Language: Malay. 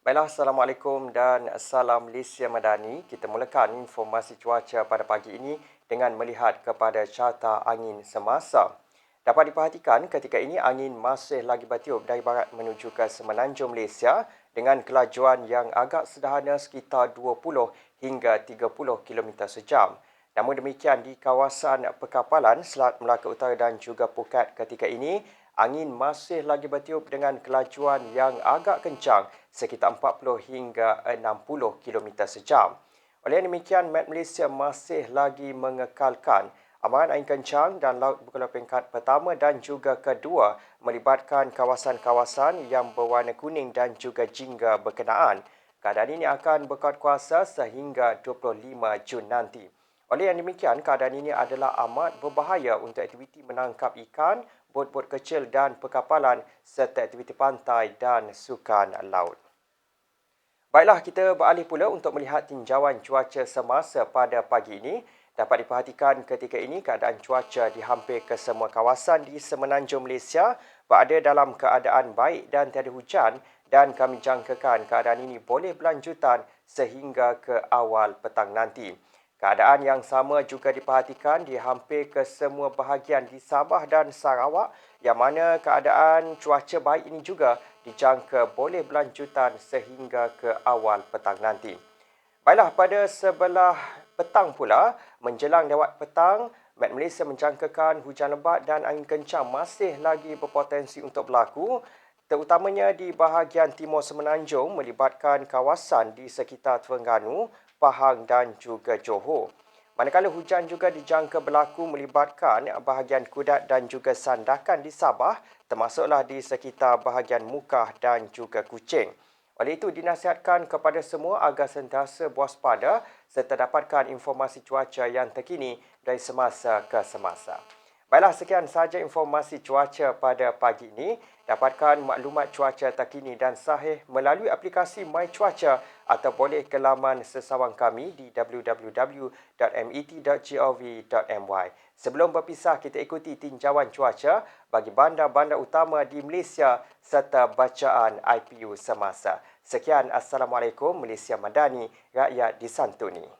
Baiklah, Assalamualaikum dan Salam Malaysia Madani. Kita mulakan informasi cuaca pada pagi ini dengan melihat kepada carta angin semasa. Dapat diperhatikan ketika ini angin masih lagi bertiup dari barat menuju ke semenanjung Malaysia dengan kelajuan yang agak sederhana sekitar 20 hingga 30 km sejam. Namun demikian di kawasan perkapalan Selat Melaka Utara dan juga Phuket ketika ini angin masih lagi bertiup dengan kelajuan yang agak kencang sekitar 40 hingga 60 km sejam. Oleh demikian, Met Malaysia masih lagi mengekalkan amaran angin kencang dan laut bergelombang peringkat pertama dan juga kedua melibatkan kawasan-kawasan yang berwarna kuning dan juga jingga berkenaan. Keadaan ini akan berkuat kuasa sehingga 25 Jun nanti. Oleh yang demikian, keadaan ini adalah amat berbahaya untuk aktiviti menangkap ikan, bot-bot kecil dan perkapalan serta aktiviti pantai dan sukan laut. Baiklah, kita beralih pula untuk melihat tinjauan cuaca semasa pada pagi ini. Dapat diperhatikan ketika ini keadaan cuaca di hampir ke semua kawasan di semenanjung Malaysia berada dalam keadaan baik dan tiada hujan dan kami jangkakan keadaan ini boleh berlanjutan sehingga ke awal petang nanti. Keadaan yang sama juga diperhatikan di hampir ke semua bahagian di Sabah dan Sarawak yang mana keadaan cuaca baik ini juga dijangka boleh berlanjutan sehingga ke awal petang nanti. Baiklah, pada sebelah petang pula, menjelang lewat petang, Met Malaysia menjangkakan hujan lebat dan angin kencang masih lagi berpotensi untuk berlaku terutamanya di bahagian timur semenanjung melibatkan kawasan di sekitar Terengganu, Pahang dan juga Johor. Manakala hujan juga dijangka berlaku melibatkan bahagian Kudat dan juga Sandakan di Sabah termasuklah di sekitar bahagian Mukah dan juga Kuching. Oleh itu dinasihatkan kepada semua agar sentiasa waspada serta dapatkan informasi cuaca yang terkini dari semasa ke semasa. Baiklah, sekian sahaja informasi cuaca pada pagi ini. Dapatkan maklumat cuaca terkini dan sahih melalui aplikasi My Cuaca atau boleh ke laman sesawang kami di www.met.gov.my. Sebelum berpisah, kita ikuti tinjauan cuaca bagi bandar-bandar utama di Malaysia serta bacaan IPU semasa. Sekian, Assalamualaikum Malaysia Madani, rakyat disantuni.